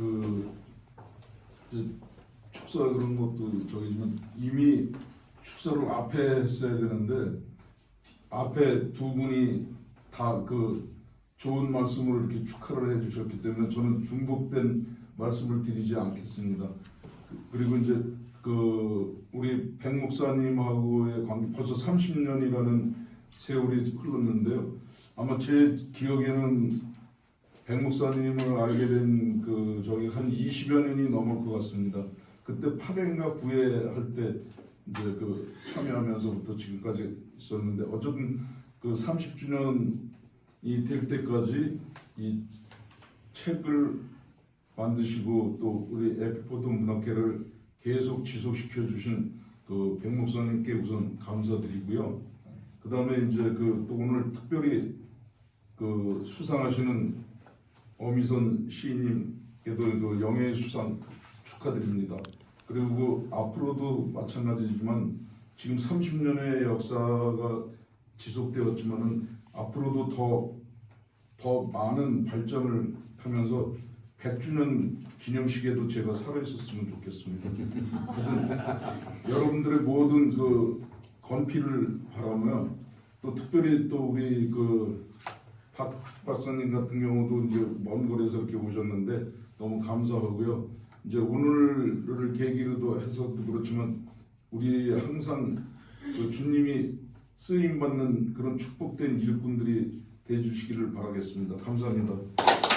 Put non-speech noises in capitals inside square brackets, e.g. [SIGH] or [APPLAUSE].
그 이제 축사 그런 것도 저희지만 이미 축사를 앞에 했어야 되는데 앞에 두 분이 다 그 좋은 말씀을 이렇게 축하를 해주셨기 때문에 저는 중복된 말씀을 드리지 않겠습니다. 그- 그리고 이제 그 우리 백 목사님하고의 관계 벌써 30년이라는 세월이 흘렀는데요. 아마 제 기억에는 백 목사님을 알게 된 그 저기 한 20여 년이 넘을 것 같습니다. 그때 8회인가 9회 할 때 이제 그 참여하면서부터 지금까지 있었는데 어쨌든 그 30주년이 될 때까지 이 책을 만드시고 또 우리 에피포드 문학회를 계속 지속시켜 주신 그 백 목사님께 우선 감사드리고요. 그 다음에 이제 그 또 오늘 특별히 그 수상하시는 어미선 시인님께도 그 영예 수상 축하드립니다. 그리고 앞으로도 마찬가지지만 지금 30년의 역사가 지속되었지만은 앞으로도 더, 더 많은 발전을 하면서 100주년 기념식에도 제가 살아 있었으면 좋겠습니다. 하여튼 [LAUGHS] 여러분들의 모든 그 건피를 바라며 또 특별히 또 우리 그 박 박사님 같은 경우도 이제 먼 거리에서 이렇게 오셨는데 너무 감사하고요. 이제 오늘을 계기로도 해서도 그렇지만 우리 항상 그 주님이 쓰임 받는 그런 축복된 일꾼들이 돼 주시기를 바라겠습니다. 감사합니다.